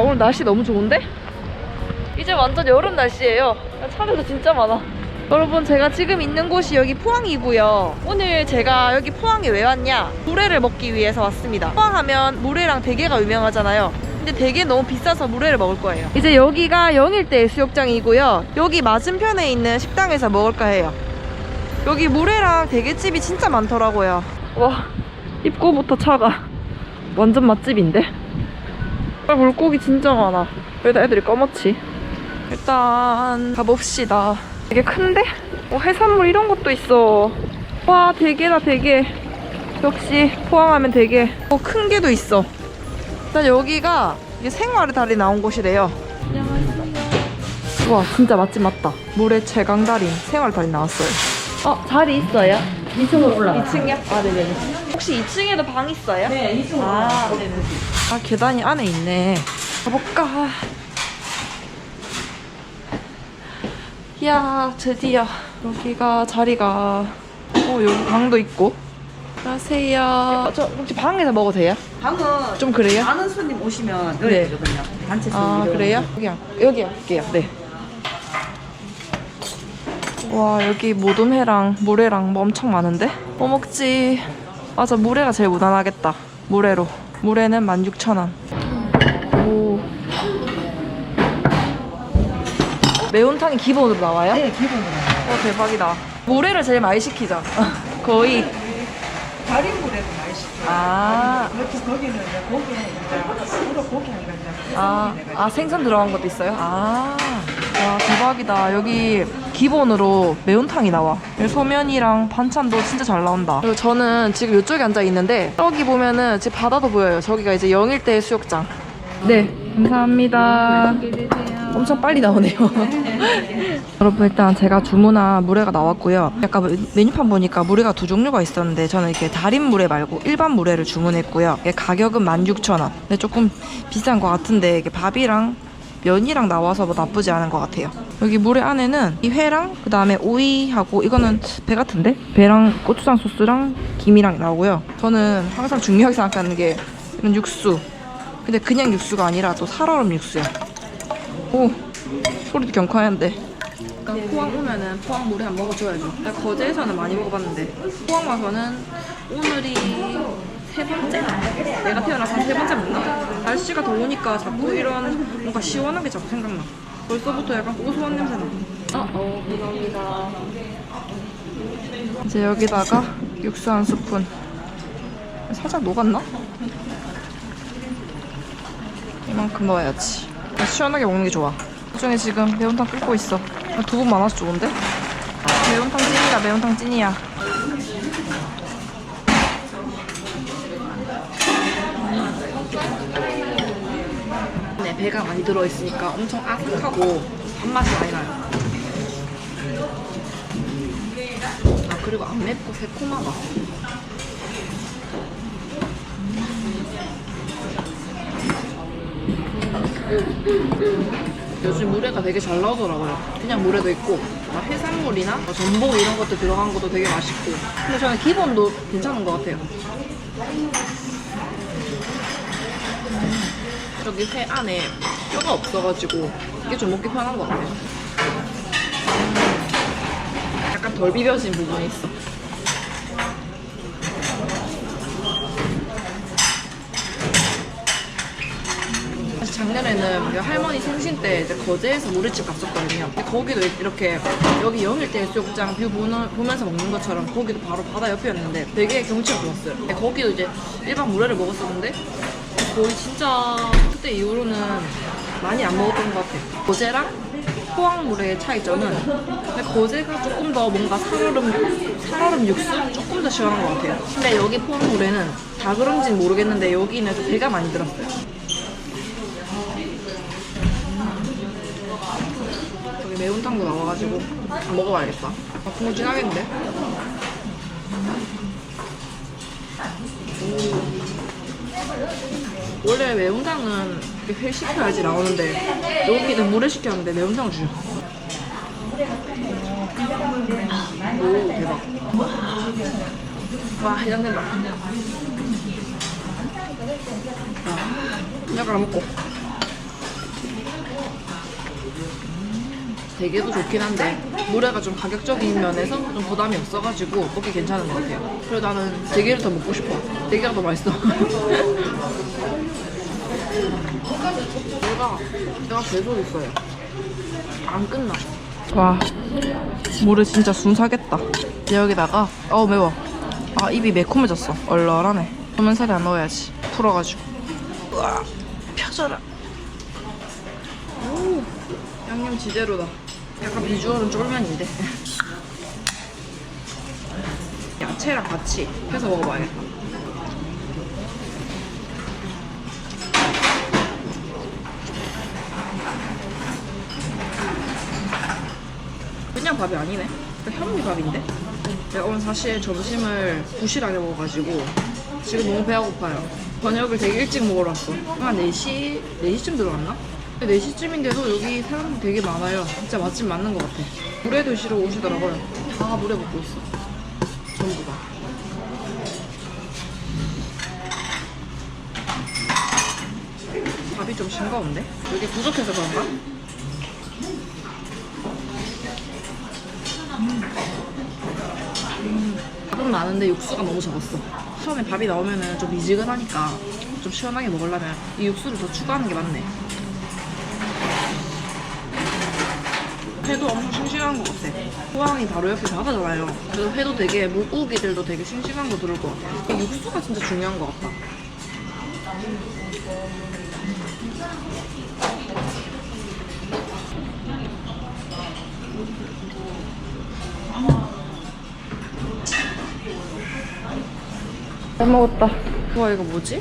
오늘 날씨 너무 좋은데? 이제 완전 여름 날씨예요. 차들도 진짜 많아. 여러분 제가 지금 있는 곳이 여기 포항이고요. 오늘 제가 여기 포항에 왜 왔냐? 물회를 먹기 위해서 왔습니다. 포항하면 물회랑 대게가 유명하잖아요. 근데 대게 너무 비싸서 물회를 먹을 거예요. 이제 여기가 영일대 수욕장이고요. 여기 맞은편에 있는 식당에서 먹을까 해요. 여기 물회랑 대게집이 진짜 많더라고요. 와 입구부터 차가 완전 맛집인데? 아, 물고기 진짜 많아. 여기다 애들이 꺼먹지. 일단 가봅시다. 되게 큰데? 어, 해산물 이런 것도 있어. 와, 대게다, 대게. 역시 포항하면 대게. 어, 큰 게도 있어. 일단 여기가 생활의 달이 나온 곳이래요. 안녕하세요. 와, 진짜 맛집 맞다. 물의 최강 달인 생활 달인 나왔어요. 어, 자리 있어요? 2층으로 올라가. 2층이요? 아, 네네. 혹시 2층에도 방 있어요? 네, 2층으로 아, 네네. 아 계단이 안에 있네 가볼까 이야 드디어 여기가 자리가 어 여기 방도 있고 안녕하세요 저 혹시 방에서 먹어도 돼요? 방은 좀 그래요? 아는 손님 오시면 네. 열어주거든요. 단체 손님. 아 그래요? 여기 여기 할게요 네 와 여기 모둠회랑 물회랑 뭐 엄청 많은데? 뭐 먹지? 맞아 물회가 제일 무난하겠다 물회로 물회는 16,000원 오 매운탕이 기본으로 나와요? 네, 기본으로. 와 대박이다 물회를 제일 많이 시키자 거의 다린 물에도 많이 시켜요. 아, 그렇죠. 거기는 이제 고기는 이제 우로 고기 하니까 이제 아, 아 생선 들어간 것도 있어요? 아, 와 대박이다. 여기 기본으로 매운탕이 나와. 소면이랑 반찬도 진짜 잘 나온다. 그리고 저는 지금 이쪽에 앉아 있는데 저기 보면은 집 바다도 보여요. 저기가 이제 영일대 수욕장. 네, 감사합니다. 엄청 빨리 나오네요. 여러분 일단 제가 주문한 물회가 나왔고요. 약간 메- 메뉴판 보니까 물회가 두 종류가 있었는데 저는 이렇게 달인 물회 말고 일반 물회를 주문했고요. 가격은 16,000원. 근데 조금 비싼 것 같은데 이게 밥이랑 면이랑 나와서 뭐 나쁘지 않은 것 같아요. 여기 물회 안에는 이 회랑 그 다음에 오이하고 이거는 배 같은데 배랑 고추장 소스랑 김이랑 나오고요. 저는 항상 중요하게 생각하는 게 이런 육수. 근데 그냥 육수가 아니라 또 살얼음 육수야. 오 소리도 경쾌한데. 포항 오면은 포항 물회 한번 먹어줘야죠. 나 거제에서는 많이 먹어봤는데 포항 와서는 오늘이 세 번째? 내가 태어나서 한세 번째 먹나? 날씨가 더우니까 자꾸 이런 뭔가 시원한 게 자꾸 생각나. 벌써부터 약간 고소한 냄새 나. 어, 어, 감사합니다. 이제 여기다가 육수 한 스푼. 살짝 녹았나? 이만큼 넣어야지. 시원하게 먹는 게 좋아. 그중에 지금 매운탕 끓고 있어. 두분 많아서 좋은데? 매운탕 찐이다, 매운탕 찐이야. 배가 많이 들어있으니까 엄청 아삭하고 단맛이 많이 나요. 아, 그리고 안 맵고 새콤하다. 요즘 물회가 되게 잘 나오더라고요. 그냥 물회도 있고, 막 해산물이나 뭐 전복 이런 것도 들어간 것도 되게 맛있고. 근데 저는 기본도 괜찮은 것 같아요. 저기 회 안에 뼈가 없어가지고 이게 좀 먹기 편한 것 같아요. 음, 약간 덜 비벼진 부분이 있어. 작년에는 우리 할머니 생신 때 이제 거제에서 모래집 갔었거든요. 근데 거기도 이렇게 여기 영일대 해수욕장 뷰 보는, 보면서 먹는 것처럼 거기도 바로 바다 옆이었는데 되게 경치가 좋았어요. 근데 거기도 이제 일반 물회를 먹었었는데 거의 진짜 그때 이후로는 많이 안 먹었던 것 같아요. 거제랑 포항물의 차이점은 근데 거제가 조금 더 뭔가 살얼음, 살얼음 육수 조금 더 시원한 것 같아요. 근데 여기 포항물에는 다 그런지는 모르겠는데 여기는 좀 배가 많이 들었어요. 여기 매운탕도 나와가지고 먹어봐야겠다. 아, 국물 진하겠는데? 원래 매운탕은 회 시켜야지 나오는데 여기는 물에 시켰는데 매운탕을 주죠. 오 대박. 와 해장된다. 아, 약간 먹고. 대게도 좋긴 한데 물회가 좀 가격적인 면에서 좀 부담이 없어가지고 먹기 괜찮은 것 같아요. 그래서 나는 대게를 더 먹고 싶어. 대게가 더 맛있어. 얘가 얘가 계속 있어요. 안 끝나. 와 물을 진짜 순사겠다. 여기다가 어우 매워. 아 입이 매콤해졌어. 얼얼하네. 소면살이 안 넣어야지. 풀어가지고. 우와 펴져라. 오 양념 지대로다. 약간 비주얼은 쫄면인데. 야채랑 같이 해서 먹어봐야겠다. 그냥 밥이 아니네. 현미밥인데? 내가 오늘 사실 점심을 부실하게 먹어가지고 지금 너무 배가 고파요. 저녁을 되게 일찍 먹으러 왔어. 한 4시, 4시쯤 들어갔나? 4시쯤인데도 여기 사람들 되게 많아요. 진짜 맛집 맞는 것 같아. 물회 드시러 오시더라고요. 다 물회 먹고 있어. 전부 다. 밥이 좀 싱거운데? 여기 부족해서 그런가? 밥은 많은데 육수가 너무 적었어. 처음에 밥이 나오면은 좀 미지근하니까 좀 시원하게 먹으려면 이 육수를 더 추가하는 게 맞네. 회도 엄청 싱싱한 것 같아. 포항이 바로 옆에 바다잖아요. 그래서 회도 되게 물고기들도 되게 싱싱한 거 들을 것 같아. 이 육수가 진짜 중요한 것 같다. 잘 먹었다. 와 이거 뭐지?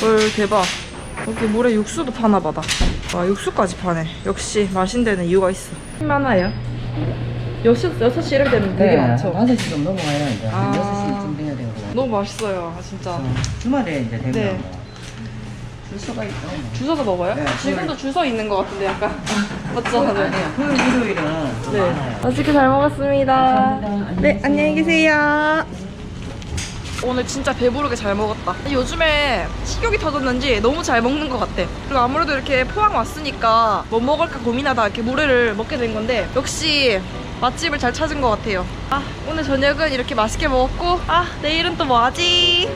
헐 대박. 여기 물에 육수도 파나 보다. 와 육수까지 파네. 역시 마신 데는 이유가 있어. 많아요. 6시, 6시 이렇게 되면 되게 많죠. 5시 좀 넘어가야 이제 아. 6시쯤 돼야 되고 너무 맛있어요, 진짜. 어, 주말에 이제 되면 네. 뭐 출소가 있죠 뭐. 줄 서서 먹어요? 네, 지금도 줄서 있는 것 같은데 약간. 맞죠? 아니요 토요일 일요일은 좀 네. 많아요 맛있게 잘 먹었습니다. 감사합니다. 네, 안녕히 계세요. 오늘 진짜 배부르게 잘 먹었다. 요즘에 식욕이 터졌는지 너무 잘 먹는 것 같아. 그리고 아무래도 이렇게 포항 왔으니까 뭐 먹을까 고민하다 이렇게 물회를 먹게 된 건데 역시 맛집을 잘 찾은 것 같아요. 아, 오늘 저녁은 이렇게 맛있게 먹었고, 아, 내일은 또 뭐 하지?